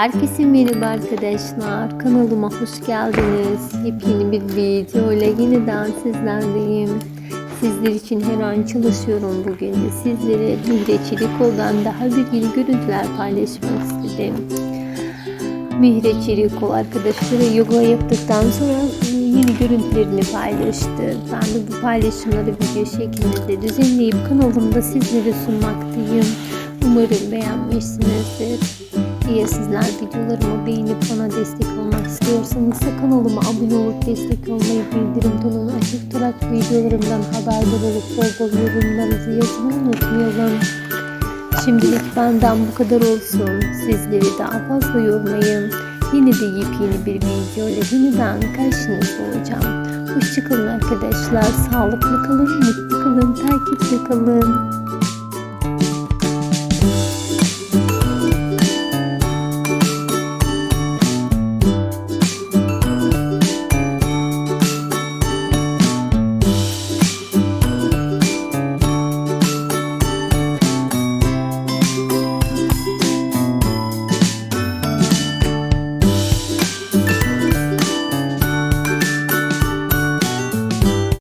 Herkese merhaba arkadaşlar. Kanalıma hoş geldiniz. Yepyeni bir video ile yeniden sizlerleyim. Sizler için her an çalışıyorum bugün de sizlere Mihre Çelikoğlu'dan daha yeni görüntüler paylaşmak istedim. Mihre Çelikol arkadaşları yoga yaptıktan sonra yeni görüntülerini paylaştı. Ben de bu paylaşımları video şeklinde düzenleyip kanalımda sizlere sunmaktayım. Umarım beğenmişsinizdir. Eğer sizler videolarımı beğenip bana destek olmak istiyorsanız kanalıma abone olup destek olmayı bildirim tonunu açık tutarak videolarımdan haberdar olup bol bol yorumlarınızı yazmayı unutmayalım. Şimdilik benden bu kadar olsun. Sizleri daha fazla yormayın. Yine de yepyeni bir video ile yeniden karşınızda olacağım. Hoşçakalın arkadaşlar. Sağlıklı kalın, mutlu kalın, takipte kalın.